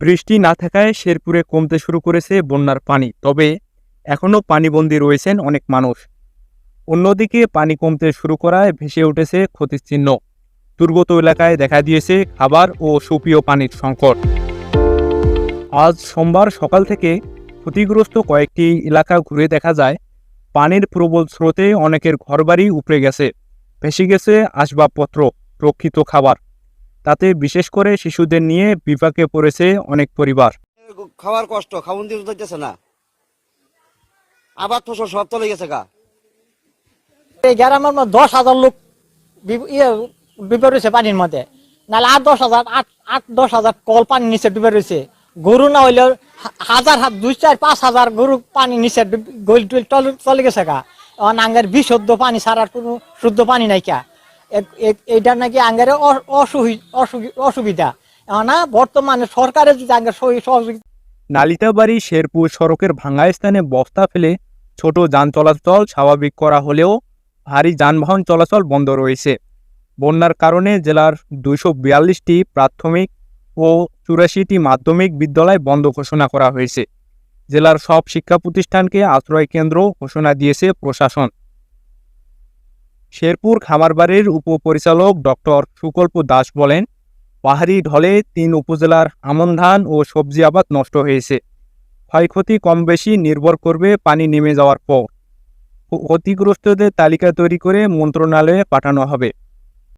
বৃষ্টি না থাকায় শেরপুরে কমতে শুরু করেছে বন্যার পানি, তবে এখনও পানিবন্দী রয়েছেন অনেক মানুষ। অন্যদিকে পানি কমতে শুরু করায় ভেসে উঠেছে ক্ষতির চিহ্ন। দুর্গত এলাকায় দেখা দিয়েছে খাবার ও সুপীয় পানির সংকট। আজ সোমবার সকাল থেকে ক্ষতিগ্রস্ত কয়েকটি এলাকা ঘুরে দেখা যায়, পানির প্রবল স্রোতে অনেকের ঘরবাড়ি উপড়ে গেছে, ভেসে গেছে আসবাবপত্র, রক্ষিত খাবার। তাতে বিশেষ করে শিশুদের নিয়ে বিপাকে পড়েছে অনেক পরিবার। খাওয়ার কষ্ট খাওয়ান দিয়ে দিতেছে না। আবার ফসল সব চলে গেছে গা। এই গ্রামের মধ্যে দশ হাজার লোক ইয়ে ডুবে রয়েছে পানির মধ্যে। নাহলে আট দশ হাজার আট আট দশ হাজার কল পানির নিচে ডুবে রয়েছে গরু না হইলে হাজার হাত দুই চার পাঁচ হাজার গরু পানির নিচে গল টুল চলে- চলে গেছে গা। নাঙ্গের বিশুদ্ধ পানি ছাড়ার কোনো শুদ্ধ পানি নাই কা। এ- এ- নাকি আঙ্গের অসুবিধা। না, বর্তমানে সরকারের যদি আঙ্গের সহযোগিতা নালিতাবাড়ি শেরপুর সড়কের ভাঙা স্থানে বস্তা ফেলে ছোট যান চলাচল স্বাভাবিক করা হলেও ভারী যানবাহন চলাচল বন্ধ রয়েছে। বন্যার কারণে জেলার দুইশো বিয়াল্লিশটি প্রাথমিক ও চুরাশিটি মাধ্যমিক বিদ্যালয় বন্ধ ঘোষণা করা হয়েছে। জেলার সব শিক্ষা প্রতিষ্ঠানকে আশ্রয় কেন্দ্র ঘোষণা দিয়েছে প্রশাসন। শেরপুর খামারবাড়ির উপপরিচালক ডক্টর সুকল্প দাস বলেন, পাহাড়ি ঢলে তিন উপজেলার আমন ধান ও সবজি আবাদ নষ্ট হয়েছে। ক্ষয়ক্ষতি কম বেশি নির্ভর করবে পানি নেমে যাওয়ার পর। ক্ষতিগ্রস্তদের তালিকা তৈরি করে মন্ত্রণালয়ে পাঠানো হবে।